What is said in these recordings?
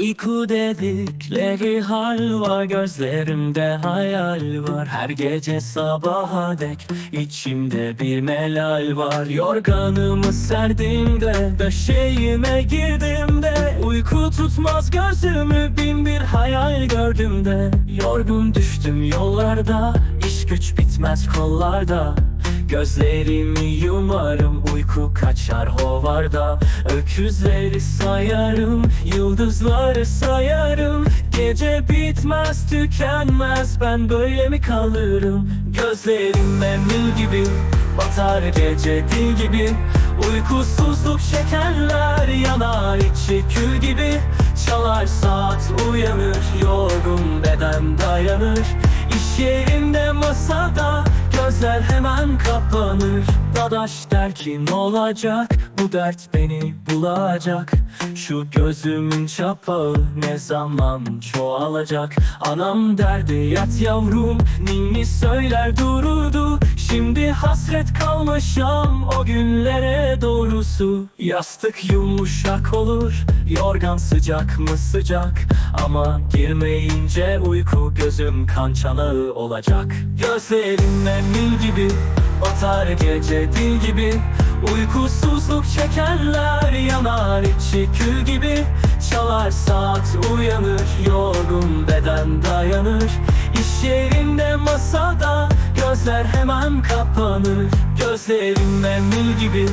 Uyku dedikleri hal var Gözlerimde hayal var. Her gece sabaha dek içimde bir melal var. Yorganımı serdiğimde Döşeğime girdiğimde Uyku tutmaz gözümü Bin bir hayal gördüğümde Yorgun düştüm yollarda İş güç bitmez kollarda. Gözlerimi yumarım uyku kaçar hovarda. Öküzleri sayarım yıldızları sayarım. Gece bitmez tükenmez. Ben böyle mi kalırım? Gözlerim emil gibi batar gece dil gibi. Uykusuzluk çekenler yanar içi kül gibi. Çalar saat uyanır yorgun beden dayanır. İş yerinde masada Gözler kapanır. Dadaş der ki ne olacak? Bu dert beni bulacak. Şu gözümün çapağı ne zaman çoğalacak? Anam derdi yat yavrum Ninni söyler dururdu Şimdi hasret kalmışam o günlere doğrusu. Yastık yumuşak olur Yorgan sıcak mı sıcak? Ama girmeyince uyku gözüm kan çanağı olacak. Gözlerim emil gibi Batar gece dil gibi Uykusuzluk çekenler yanar içi kül gibi. Çalar saat uyanır yorgun beden dayanır. İş yerinde masada gözler hemen kapanır. Gözlerim emil gibi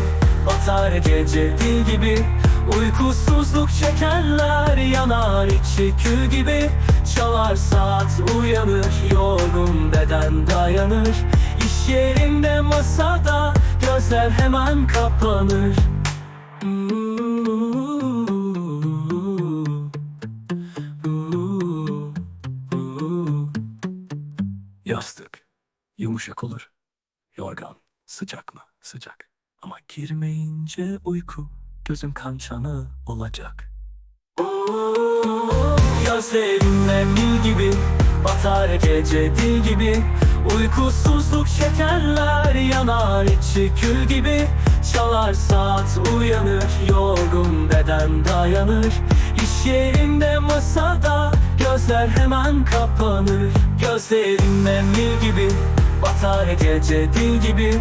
batar gece dil gibi. Uykusuzluk çekenler yanar içi kül gibi. Çalar saat uyanır yorgun beden dayanır İş yerinde masada gözler hemen kapanır. Yastık yumuşak olur Yorgan sıcak mı? Sıcak. Ama girmeyince uyku Gözüm kan çanağı olacak. Gözlerim emil gibi Batar gece dil gibi Uykusuzluk çekenler yanar içi kül gibi. Çalar saat uyanır Yorgun beden dayanır. İş yerinde masada Gözler hemen kapanır. Gözlerim emil gibi Batar gece dil gibi.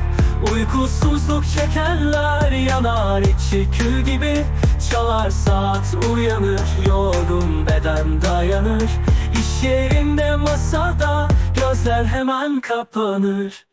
Uykusuzluk çekenler yanar içi kül gibi. Çalar saat uyanır yorgun beden dayanır. İş yerinde masada gözler hemen kapanır